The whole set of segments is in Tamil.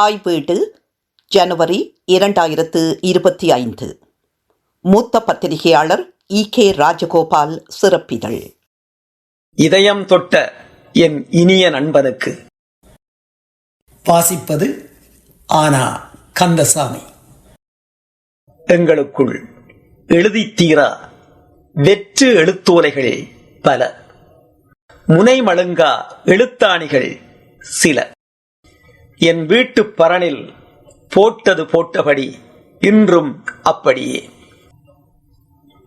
தாய் வீடு ஜனவரி இரண்டாயிரத்து இருபத்தி ஐந்து. மூத்த பத்திரிகையாளர் இ. கே. ராஜகோபால் சிறப்பிதழ். இதயம் தொட்ட என் இனிய நண்பனுக்கு வாசிப்பது ஆனா கந்தசாமி. எங்களுக்குள் எழுதித் தீரா வெற்று எழுத்தோலைகள் பல. முனைமழுங்கா எழுத்தாணிகள் சில. என் வீட்டு பரணில் போட்டது போட்டபடி இன்றும் அப்படியே.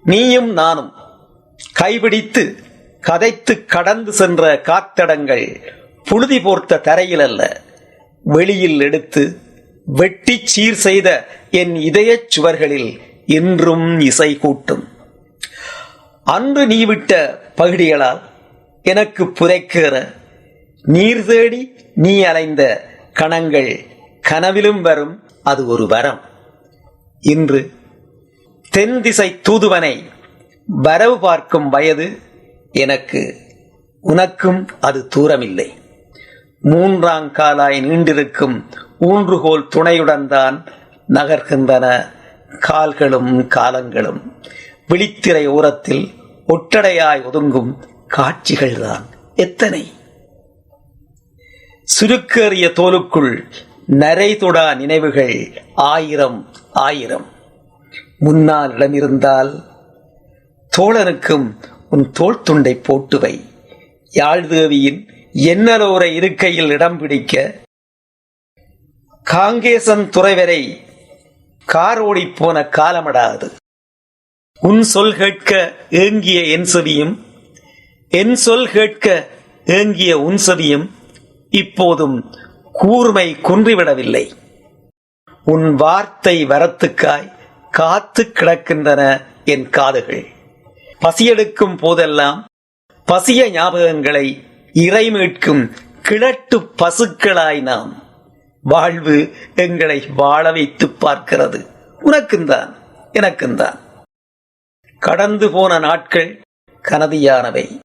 நீயும் நானும் கைபிடித்து கதைத்து கடந்து சென்ற காத்தடங்கள் புழுதி போர்த்த தரையில் அல்ல வெளியில் எடுத்து வெட்டி சீர் செய்த என் இதயச் சுவர்களில் இன்றும் இசை கூட்டும். அன்று நீ விட்ட பகுதிகளால் எனக்கு புதைக்கேற நீர் தேடி நீ அலைந்த கணங்கள் கனவிலும் வரும் அது ஒரு வரம். இன்று தென் திசை தூதுவனை வரவு பார்க்கும் வயது எனக்கு உனக்கும் அது தூரமில்லை. மூன்றாம் காலாய் நீண்டிருக்கும் ஊன்றுகோல் துணையுடன் தான் நகர்கின்றன கால்களும் காலங்களும். விழித்திரை ஓரத்தில் ஒட்டடையாய் ஒதுங்கும் காட்சிகள்தான். எத்தனை? சுருக்கேறிய தோலுக்குள் நரைதொடா நினைவுகள் ஆயிரம் ஆயிரம். முன்னால் இடமிருந்தால் தோழனுக்கும் உன் தோல் துண்டை போட்டு வை. யாழ்தேவியின் எண்ணலோர இருக்கையில் இடம் பிடிக்க காங்கேசன் துறைவரை கார் ஓடிப்போன காலமடாது. உன் சொல் கேட்க ஏங்கிய என் செவியும் என் சொல் கேட்க ஏங்கிய உன் செவியும் இப்போதும் கூர்மை குன்றிவிடவில்லை. உன் வார்த்தை வரத்துக்காய் காத்து கிடக்கின்றன என் காதுகள். பசியெடுக்கும் போதெல்லாம் பசிய ஞாபகங்களை இறைமீட்கும் கிழட்டு பசுக்களாய் நாம். வாழ்வு எங்களை வாழ வைத்து பார்க்கிறது. உனக்குந்தான் எனக்குந்தான். கடந்து போன நாட்கள் கனதியானவை.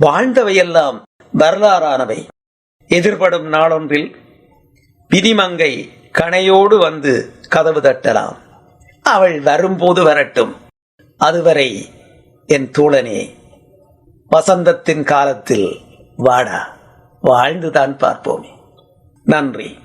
வாழ்ந்தவையெல்லாம் வரலாறானவை. எதிர்படும் நாளொன்றில் விதிமங்கை கணையோடு வந்து கதவு தட்டலாம். அவள் வரும்போது வரட்டும். அதுவரை என் தோழனே வசந்தத்தின் காலத்தில் வாடா. வாழ்ந்துதான் பார்ப்போமே. நன்றி.